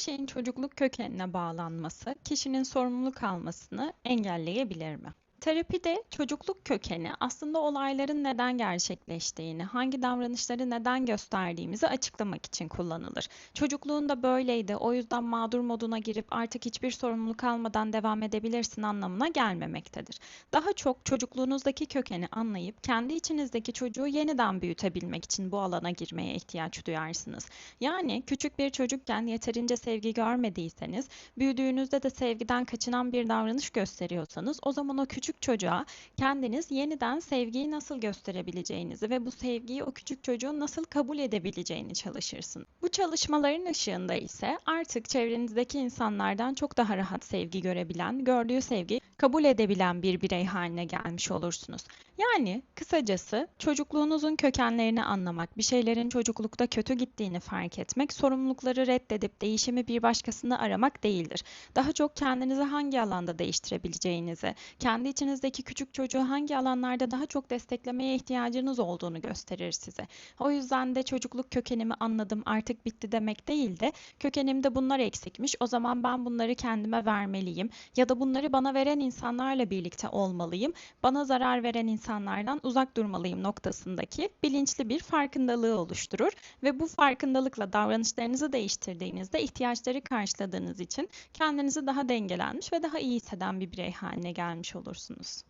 şeyin çocukluk kökenine bağlanması kişinin sorumluluk almasını engelleyebilir mi? Terapide çocukluk kökeni aslında olayların neden gerçekleştiğini, hangi davranışları neden gösterdiğimizi açıklamak için kullanılır. Çocukluğunda böyleydi, o yüzden mağdur moduna girip artık hiçbir sorumluluk almadan devam edebilirsin anlamına gelmemektedir. Daha çok çocukluğunuzdaki kökeni anlayıp kendi içinizdeki çocuğu yeniden büyütebilmek için bu alana girmeye ihtiyaç duyarsınız. Yani küçük bir çocukken yeterince sevgi görmediyseniz, büyüdüğünüzde de sevgiden kaçınan bir davranış gösteriyorsanız o zaman o küçük küçük çocuğa kendiniz yeniden sevgiyi nasıl gösterebileceğinizi ve bu sevgiyi o küçük çocuğun nasıl kabul edebileceğini çalışırsın. Bu çalışmaların ışığında ise artık çevrenizdeki insanlardan çok daha rahat sevgi görebilen, gördüğü sevgi kabul edebilen bir birey haline gelmiş olursunuz. Yani kısacası çocukluğunuzun kökenlerini anlamak, bir şeylerin çocuklukta kötü gittiğini fark etmek, sorumlulukları reddedip değişimi bir başkasını aramak değildir. Daha çok kendinizi hangi alanda değiştirebileceğinizi, kendi içinizdeki küçük çocuğu hangi alanlarda daha çok desteklemeye ihtiyacınız olduğunu gösterir size. O yüzden de çocukluk kökenimi anladım artık bitti demek değil de kökenimde bunlar eksikmiş o zaman ben bunları kendime vermeliyim ya da bunları bana veren insanlarla birlikte olmalıyım. Bana zarar veren insanlardan uzak durmalıyım noktasındaki bilinçli bir farkındalığı oluşturur ve bu farkındalıkla davranışlarınızı değiştirdiğinizde ihtiyaçları karşıladığınız için kendinizi daha dengelenmiş ve daha iyi hisseden bir birey haline gelmiş olursunuz.